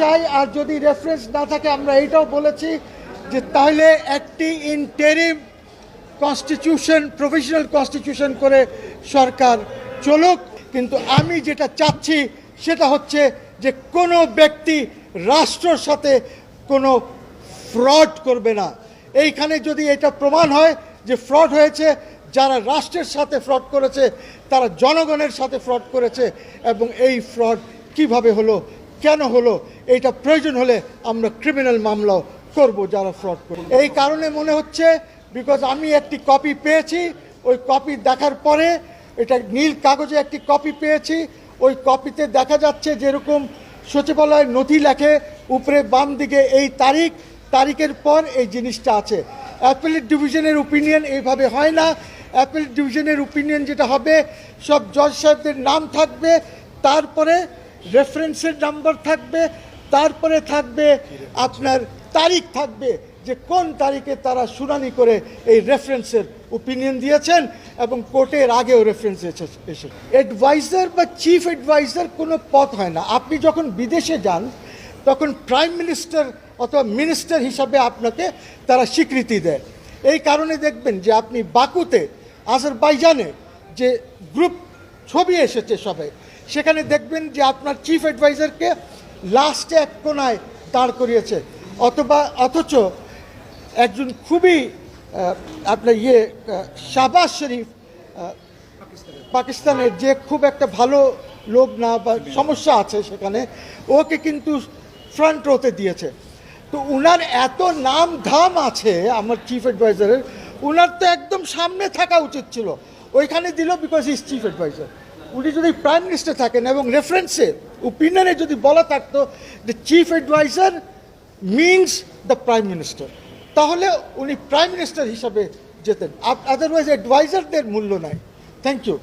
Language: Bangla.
চাই, আর যদি রেফারেন্স না থাকে, আমরা এইটাও বলেছি যে তাহলে একটি ইন্টেরিম কনস্টিটিউশন প্রফেশনাল কনস্টিটিউশন করে সরকার চলুক। কিন্তু আমি যেটা চাচ্ছি, সেটা হচ্ছে যে কোনো ব্যক্তি রাষ্ট্রর সাথে কোনো ফ্রড করবে না। এইখানে যদি এটা প্রমাণ হয় যে ফ্রড হয়েছে, যারা রাষ্ট্রের সাথে ফ্রড করেছে, তারা জনগণের সাথে ফ্রড করেছে, এবং এই ফ্রড কীভাবে হলো কেন হলো? এটা প্রয়োজন হলে আমরা ক্রিমিনাল মামলাও করব যারা ফ্রড করে। এই কারণে মনে হচ্ছে বিকজ আমি একটি কপি পেয়েছি, ওই কপি দেখার পরে এটা নীল কাগজে একটি কপি পেয়েছি, ওই কপিতে দেখা যাচ্ছে যেরকম সচিবালয় নথি লেখে উপরে বাম দিকে এই তারিখ, তারিখের পর এই জিনিসটা আছে। অ্যাপেলেট ডিভিশনের ওপিনিয়ন এইভাবে হয় না। অ্যাপেলেট ডিভিশনের ওপিনিয়ন যেটা হবে, সব জজ সাহেবদের নাম থাকবে, তারপরে রেফারেন্সের নাম্বার থাকবে, তারপরে থাকবে আপনার তারিখ থাকবে যে কোন তারিখে তারা শুনানি করে এই রেফারেন্সের ওপিনিয়ন দিয়েছেন এবং কোর্টের আগেও রেফারেন্স এসে অ্যাডভাইজার বা চিফ অ্যাডভাইজার কোনো পথ হয় না। আপনি যখন বিদেশে যান, তখন প্রাইম মিনিস্টার অথবা মিনিস্টার হিসাবে আপনাকে তারা স্বীকৃতি দেয়। এই কারণে দেখবেন যে আপনি বাকুতে, আজারবাইজানে যে গ্রুপ ছবি এসেছে সবাই সেখানে দেখবেন যে আপনার চিফ অ্যাডভাইজারকে লাস্টে এক কোনায় দাঁড় করিয়েছে। অথবা, অথচ একজন খুবই আপনার ইয়ে শাহবাজ শরীফ পাকিস্তানের যে খুব একটা ভালো লোক না বা সমস্যা আছে সেখানে, ওকে কিন্তু ফ্রন্ট রোতে দিয়েছে। তো উনার এত নাম ধাম আছে আমার চিফ অ্যাডভাইজারের উনার তো একদম সামনে থাকা উচিত ছিল। ওইখানে দিল বিকজ ইজ চিফ অ্যাডভাইজার উনি যদি প্রাইম মিনিস্টার থাকেন এবং রেফারেন্সে ওপিনিয়নে যদি বলা থাকতো the chief adviser means the prime minister তাহলে উনি প্রাইম মিনিস্টার হিসাবে যেতেন। আদারওয়াইজ অ্যাডভাইজারদের মূল্য নাই। Thank you